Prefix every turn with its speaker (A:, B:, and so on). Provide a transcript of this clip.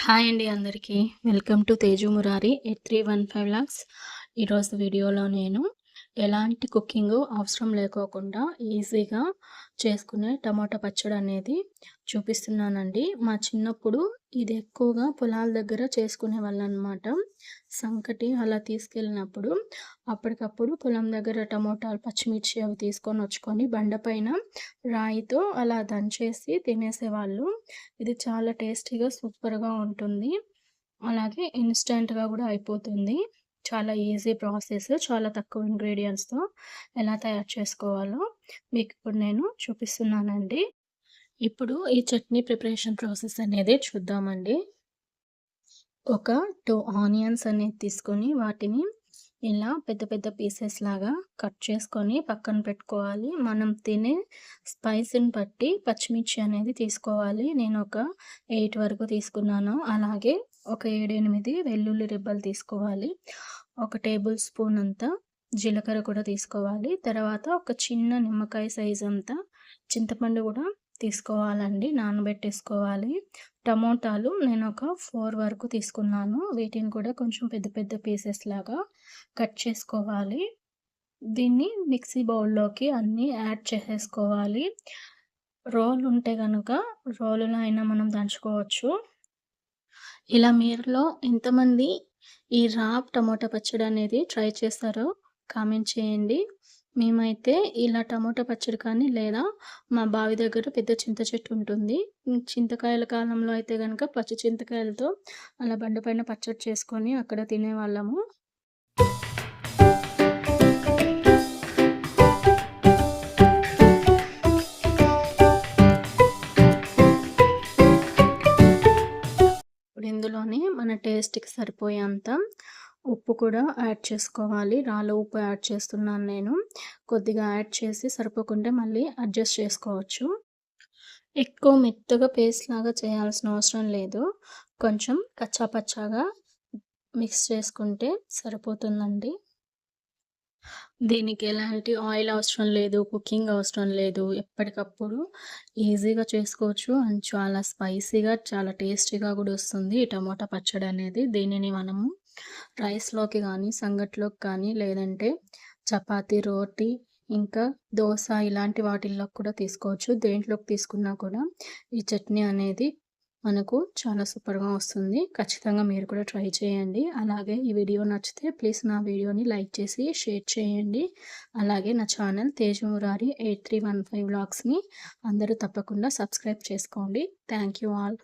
A: Hi అండి అందరికీ. Welcome to Teju Murari eight three one five vlogs. ఈరోజు వీడియోలో నేను ఎలాంటి కుకింగ్ అవసరం లేకోకుండా ఈజీగా చేసుకునే టమాటా పచ్చడి అనేది చూపిస్తున్నానండి. మా చిన్నప్పుడు ఇది ఎక్కువగా పొలాల దగ్గర చేసుకునే వాళ్ళు అనమాట సంకటి అలా తీసుకెళ్ళినప్పుడు అప్పటికప్పుడు పొలం దగ్గర టమోటాలు పచ్చిమిర్చి అవి తీసుకొని వచ్చుకొని బండపైన రాయితో అలా దంచేసి తినేసేవాళ్ళు. ఇది చాలా టేస్టీగా సూపర్గా ఉంటుంది. అలాగే ఇన్స్టెంట్గా కూడా అయిపోతుంది. చాలా ఈజీ ప్రాసెస్ చాలా తక్కువ ఇంగ్రీడియంట్స్తో ఎలా తయారు చేసుకోవాలో మీకు ఇప్పుడు నేను చూపిస్తున్నానండి. ఇప్పుడు ఈ చట్నీ ప్రిపరేషన్ ప్రాసెస్ అనేది చూద్దామండి. ఒక టూ ఆనియన్స్ అనేది తీసుకొని వాటిని ఇలా పెద్ద పెద్ద పీసెస్ లాగా కట్ చేసుకొని పక్కన పెట్టుకోవాలి. మనం తినే స్పైస్ని బట్టి పచ్చిమిర్చి అనేది తీసుకోవాలి. నేను ఒక ఎయిట్ వరకు తీసుకున్నాను. అలాగే ఒక ఏడు ఎనిమిది వెల్లుల్లి రిబ్బలు తీసుకోవాలి. ఒక టేబుల్ స్పూన్ అంతా జీలకర్ర కూడా తీసుకోవాలి. తర్వాత ఒక చిన్న నిమ్మకాయ సైజ్ అంతా చింతపండు కూడా తీసుకోవాలండి నానబెట్టేసుకోవాలి. టమోటాలు నేను ఒక ఫోర్ వరకు తీసుకున్నాను. వీటిని కూడా కొంచెం పెద్ద పెద్ద పీసెస్ లాగా కట్ చేసుకోవాలి. దీన్ని మిక్సీ బౌల్లోకి అన్నీ యాడ్ చేసేసుకోవాలి. రోల్ ఉంటే కనుక రోలులో అయినా మనం దంచుకోవచ్చు. ఇలా మీరులో ఎంతమంది ఈ రాప్ టమోటా పచ్చడి అనేది ట్రై చేస్తారో కామెంట్ చేయండి. మేమైతే ఇలా టమోటా పచ్చడి కానీ లేదా మా బావి దగ్గర పెద్ద చింత చెట్టు ఉంటుంది. చింతకాయల కాలంలో అయితే కనుక పచ్చి చింతకాయలతో అలా బండిపైన పచ్చడి చేసుకొని అక్కడ తినేవాళ్ళము. ఇందులోనే మన టేస్ట్కి సరిపోయేంత ఉప్పు కూడా యాడ్ చేసుకోవాలి. రాళ్ళ ఉప్పు యాడ్ చేస్తున్నాను నేను. కొద్దిగా యాడ్ చేసి సరిపోకుంటే మళ్ళీ అడ్జస్ట్ చేసుకోవచ్చు. ఎక్కువ మెత్తగా పేస్ట్ లాగా చేయాల్సిన అవసరం లేదు. కొంచెం కచ్చాపచ్చాగా మిక్స్ చేసుకుంటే సరిపోతుందండి. దీనికి ఎలాంటి ఆయిల్ అవసరం లేదు కుకింగ్ అవసరం లేదు. ఎప్పటికప్పుడు ఈజీగా చేసుకోవచ్చు అండ్ చాలా స్పైసీగా చాలా టేస్టీగా కూడా వస్తుంది ఈ టమోటా పచ్చడి అనేది. దీనిని మనము రైస్లోకి కానీ సంగట్లోకి కానీ లేదంటే చపాతి రోటీ ఇంకా దోశ ఇలాంటి వాటిల్లోకి కూడా తీసుకోవచ్చు. దేంట్లోకి తీసుకున్నా కూడా ఈ చట్నీ అనేది మనకు చాలా సూపర్గా వస్తుంది. ఖచ్చితంగా మీరు కూడా ట్రై చేయండి. అలాగే ఈ వీడియో నచ్చితే ప్లీజ్ నా వీడియోని లైక్ చేసి షేర్ చేయండి. అలాగే నా channel Tejamurari eight three one five బ్లాగ్స్ని అందరూ తప్పకుండా సబ్స్క్రైబ్ చేసుకోండి. Thank you all.